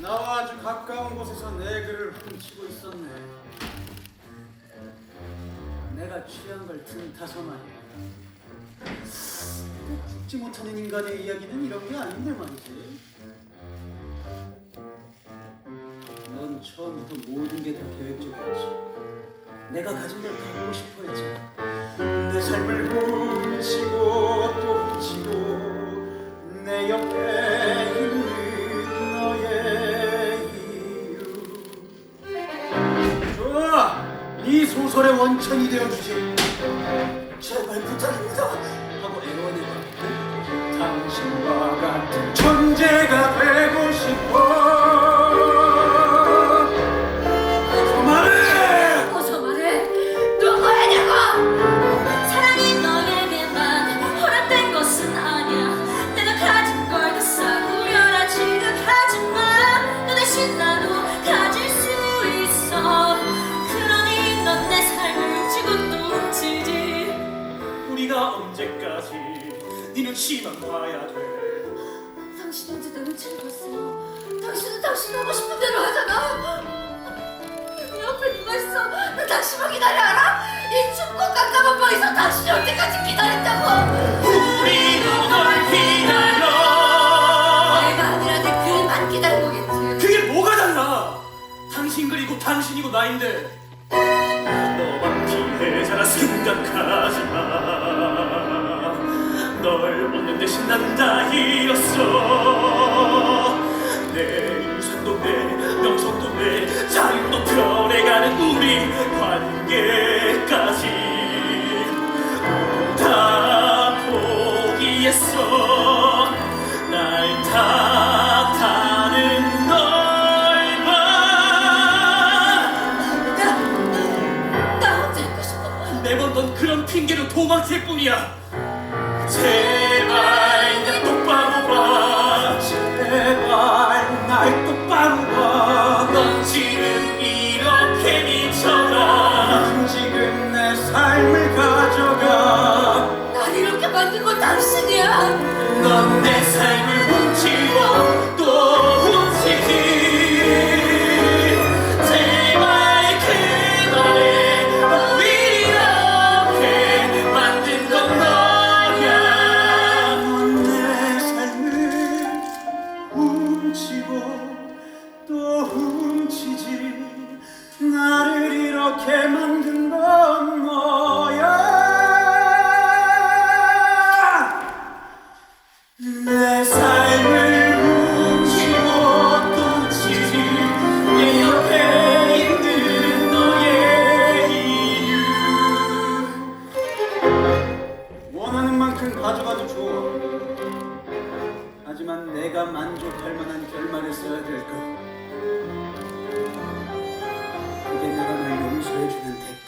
나와 아주 가까운 곳에서 내 글을 훔치고 있었네. 내가 취한 걸 틈타서 말이야. 꼭 죽지 못하는 인간의 이야기는 이런 게 아닌데 말이지. 넌 처음부터 모든 게 다 계획적이었지. 내가 가진 걸 갖고 싶어 했지. 내 삶을 훔치고 소설의 원천이 되어주지 제발 부탁입니다 네 눈치만 봐야 돼. 당신 언제 내 눈치를 봤어요. 당신은 당신 하고 싶은 대로 하잖아. 네 옆에 누가 있어? 나 당신만 기다려 알아? 이 춥고 깜깜한 방에서 당신이 올 때까지 기다린다고. 우리도 널 기다려. 내가 아니라 내 그만 기다린 거겠지. 그게 뭐가 달라? 당신 그리고 당신이고 나인데. 너만 피해자라 생각하지 마 널 얻는 대신 난다 잃었어 내 유산도 내 명성도 내 자유도 변해가는 우리 관계까지 다 포기했어 날 탓하는 널 봐. 나, 나 혼자 있고 싶어. 매번 넌 그런 핑계로 도망칠 뿐이야. 제발 날 똑바로 봐. 제발 날 똑바로 봐넌 지금 이렇게 미쳐가. 넌 지금 내 삶을 가져가 날 이렇게 만든 건 당신이야. 넌 훔치지. 나를 이렇게 만든 건 너야? 내 삶을 훔치고 또 훔치지. 내 옆에 있는 너의 이유. 원하는 만큼 가져가도 좋아. 하지만 내가 만족할 만한 Beklenilen ve yorum sürecinden tekrar